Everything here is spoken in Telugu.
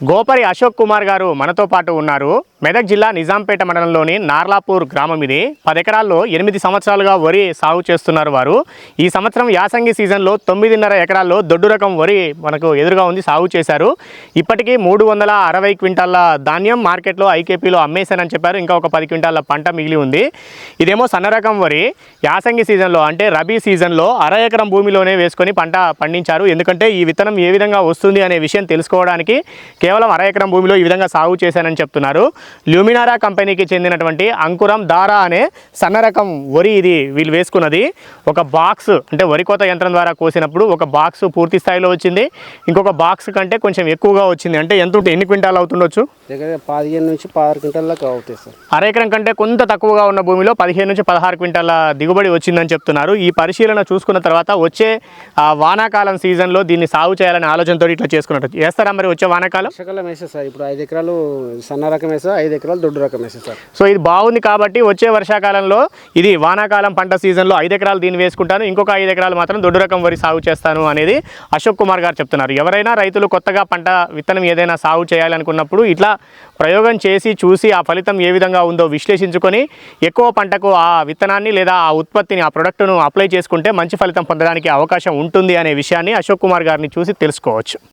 గోపరి అశోక్ కుమార్ గారు మనతో పాటు ఉన్నారు. మెదక్ జిల్లా నిజాంపేట మండలంలోని నార్లాపూర్ గ్రామం ఇది. పది ఎకరాల్లో ఎనిమిది సంవత్సరాలుగా వరి సాగు చేస్తున్నారు వారు. ఈ సంవత్సరం యాసంగి సీజన్లో తొమ్మిదిన్నర ఎకరాల్లో దొడ్డు రకం వరి మనకు ఎదురుగా ఉంది సాగు చేశారు. ఇప్పటికీ మూడు వందల అరవై క్వింటాల ధాన్యం మార్కెట్లో ఐకేపీలో అమ్మేశానని చెప్పారు. ఇంకా ఒక పది క్వింటాల పంట మిగిలి ఉంది. ఇదేమో సన్న రకం వరి. యాసంగి సీజన్లో అంటే రబీ సీజన్లో అర ఎకరం భూమిలోనే వేసుకొని పంట పండించారు. ఎందుకంటే ఈ విత్తనం ఏ విధంగా వస్తుంది అనే విషయం తెలుసుకోవడానికి కేవలం అర ఎకరం భూమిలో ఈ విధంగా సాగు చేశానని చెప్తున్నారు. ల్యూమినారా కంపెనీకి చెందినటువంటి అంకురం దారా అనే సన్న రకం వరి ఇది వీళ్ళు వేసుకున్నది. ఒక బాక్స్ అంటే వరి కోత యంత్రం ద్వారా కోసినప్పుడు ఒక బాక్స్ పూర్తి స్థాయిలో వచ్చింది. ఇంకొక బాక్స్ కంటే కొంచెం ఎక్కువగా వచ్చింది. అంటే ఎంత ఎన్ని క్వింటాలు అవుతుండొచ్చు? పదిహేను నుంచి పదహారు క్వింటల్లకు అవుతాయి సార్. అర ఎకరం కంటే కొంత తక్కువగా ఉన్న భూమిలో పదిహేను నుంచి పదహారు క్వింటాల దిగుబడి వచ్చిందని చెప్తున్నారు. ఈ పరిశీలన చూసుకున్న తర్వాత వచ్చే వానాకాలం సీజన్లో దీన్ని సాగు చేయాలనే ఆలోచనతో ఇట్లా చేసుకున్నట్టు. చేస్తారా మరి వచ్చే వానాకాలం? వర్షాకాలం వేసా సార్. ఇప్పుడు ఐదు ఎకరాలు సన్న రకం వేసా ఐదు ఎకరాలు దొడ్డు రకం వేసా సార్. సో ఇది బాగుంది కాబట్టి వచ్చే వర్షాకాలంలో ఇది వానాకాలం పంట సీజన్లో ఐదు ఎకరాలు దీన్ని వేసుకుంటాను. ఇంకొక ఐదు ఎకరాలు మాత్రం దొడ్డు రకం వరి సాగు చేస్తాను అనేది అశోక్ కుమార్ గారు చెప్తున్నారు. ఎవరైనా రైతులు కొత్తగా పంట విత్తనం ఏదైనా సాగు చేయాలనుకున్నప్పుడు ఇట్లా ప్రయోగం చేసి చూసి ఆ ఫలితం ఏ విధంగా ఉందో విశ్లేషించుకొని ఎక్కువ పంటకు ఆ విత్తనాన్ని లేదా ఆ ఉత్పత్తిని ఆ ప్రొడక్ట్ను అప్లై చేసుకుంటే మంచి ఫలితం పొందడానికి అవకాశం ఉంటుంది అనే విషయాన్ని అశోక్ కుమార్ గారిని చూసి తెలుసుకోవచ్చు.